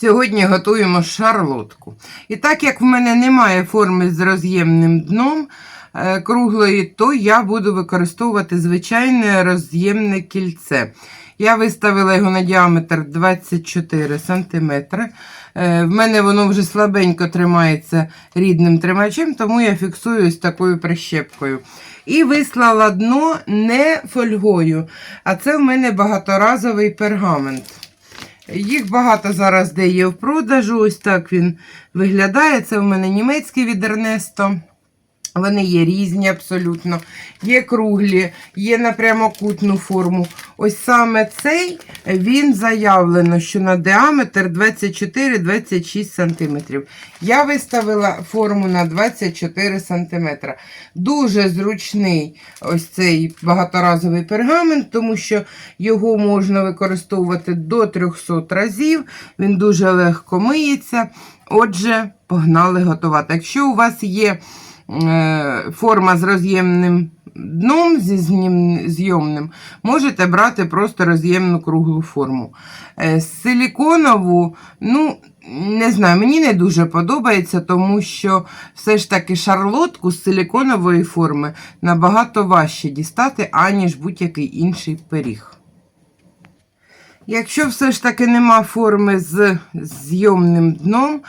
Сьогодні готуємо шарлотку. І так як в мене немає форми з роз'ємним дном е, круглої, то я буду використовувати звичайне роз'ємне кільце. Я виставила його на діаметр 24 см. В мене воно вже слабенько тримається рідним тримачем, тому я фіксую такою прищепкою. І вислала дно не фольгою, а це в мене багаторазовий пергамент. Їх багато зараз де є в продажу. Ось так він виглядає. Це в мене німецький від Ернесто. Вони є різні абсолютно. Є круглі, є на прямокутну форму. Ось саме цей він заявлено, що на діаметр 24-26 см. Я виставила форму на 24 см. Дуже зручний ось цей багаторазовий пергамент, тому що його можна використовувати до 300 разів. Він дуже легко миється. Отже, погнали готувати. Якщо у вас є форма з роз'ємним дном, зі зйомним, можете брати просто роз'ємну круглу форму. Е, силіконову, ну, не знаю, мені не дуже подобається, тому що все ж таки шарлотку з силіконової форми набагато важче дістати, аніж будь-який інший пиріг. Якщо все ж таки нема форми з зйомним дном,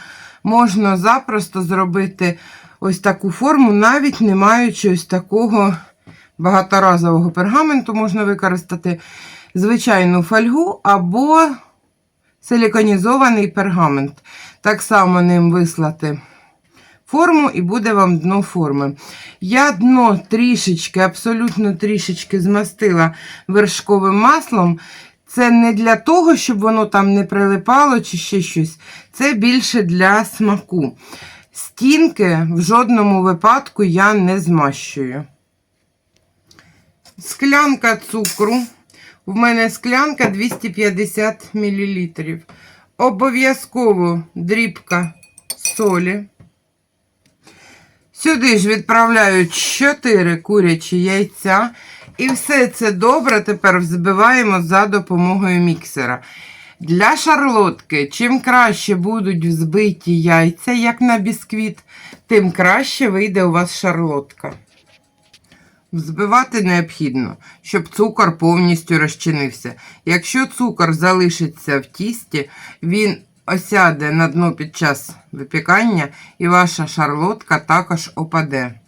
можна запросто зробити ось таку форму, навіть не маючи ось такого багаторазового пергаменту, можна використати звичайну фольгу або силіконізований пергамент. Так само ним вислати форму і буде вам дно форми. Я дно трішечки, абсолютно трішечки змастила вершковим маслом. Це не для того, щоб воно там не прилипало чи ще щось. Це більше для смаку. Стінки в жодному випадку я не змащую. Склянка цукру. В мене склянка 250 мл. Обов'язково дрібка солі. Сюди ж відправляю 4 курячі яйця. І все це добре тепер взбиваємо за допомогою міксера. Для шарлотки, чим краще будуть взбиті яйця, як на бісквіт, тим краще вийде у вас шарлотка. Взбивати необхідно, щоб цукор повністю розчинився. Якщо цукор залишиться в тісті, він осяде на дно під час випікання, і ваша шарлотка також опаде.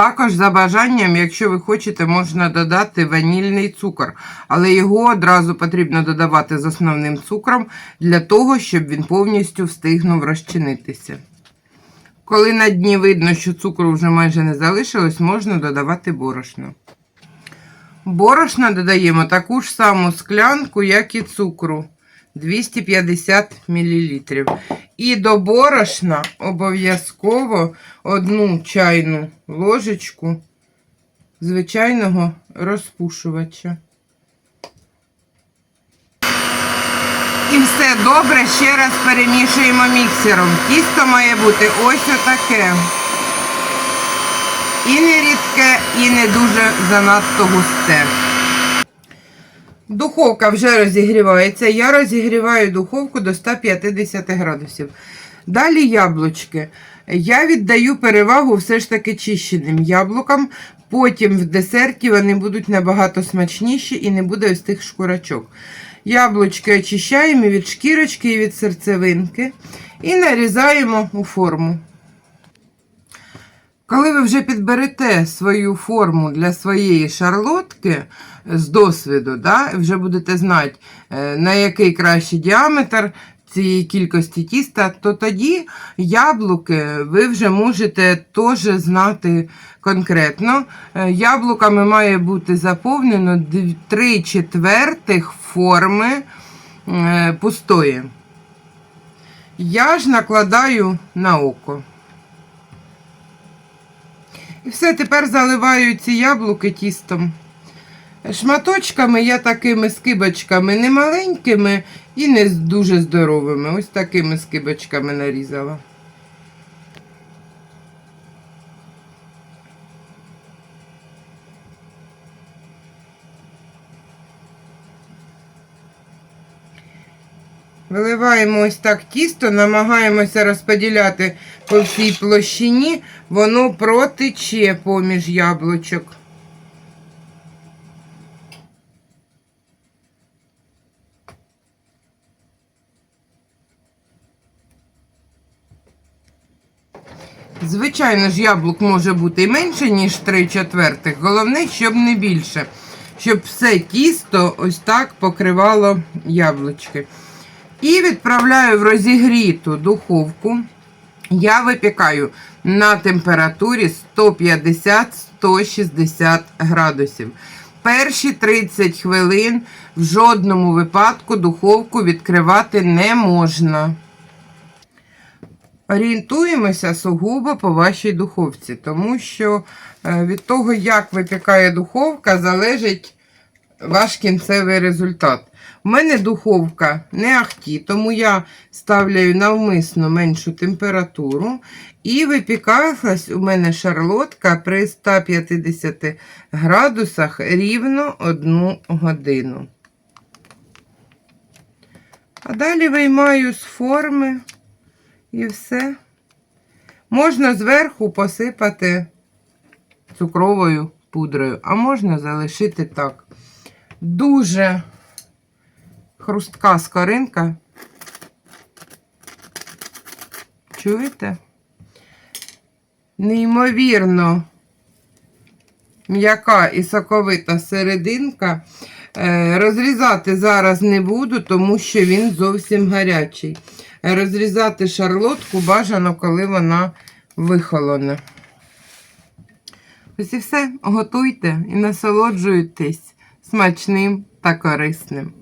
Також за бажанням, якщо ви хочете, можна додати ванільний цукор, але його одразу потрібно додавати з основним цукром для того, щоб він повністю встигнув розчинитися. Коли на дні видно, що цукру вже майже не залишилось, можна додавати борошно. Борошна додаємо таку ж саму склянку, як і цукру 250 мл. І до борошна обов'язково одну чайну ложечку звичайного розпушувача. І все добре ще раз перемішуємо міксером. Тісто має бути ось отаке. І не рідке, і не дуже занадто густе. Духовка вже розігрівається. Я розігріваю духовку до 150 градусів. Далі яблучки. Я віддаю перевагу все ж таки чищеним яблукам. Потім в десерті вони будуть набагато смачніші і не буде ось тих шкурочок. Яблучки очищаємо від шкірочки і від серцевинки і нарізаємо у форму. Коли ви вже підберете свою форму для своєї шарлотки з досвіду, да, вже будете знати, е, на який кращий діаметр цієї кількості тіста, то тоді яблуки ви вже можете теж знати конкретно. Е, Яблуками має бути заповнено 3 четвертих форми е, пустої. Я ж накладаю на око. І все, тепер заливаю ці яблуки тістом. Шматочками я такими скибочками не маленькими і не дуже здоровими. Ось такими скибочками нарізала. Виливаємо ось так тісто, намагаємося розподіляти по всій площині, воно протече поміж яблучок. Звичайно ж, яблук може бути і менше, ніж 3 четвертих. Головне, щоб не більше. Щоб все тісто ось так покривало яблучки. І відправляю в розігріту духовку. Я випікаю на температурі 150-160 градусів. Перші 30 хвилин в жодному випадку духовку відкривати не можна. Орієнтуємося сугубо по вашій духовці, тому що е, від того, як випікає духовка, залежить ваш кінцевий результат. У мене духовка не ахті, тому я ставляю навмисно меншу температуру. І випікалась у мене шарлотка при 150 градусах рівно 1 годину. А далі виймаю з форми. І все. Можна зверху посипати цукровою пудрою, а можна залишити так. Дуже хрустка скоринка. Чуєте? Неймовірно м'яка і соковита серединка. Е, Розрізати зараз не буду, тому що він зовсім гарячий. Розрізати шарлотку бажано, коли вона вихолоне. Ось і все. Готуйте і насолоджуйтесь смачним та корисним.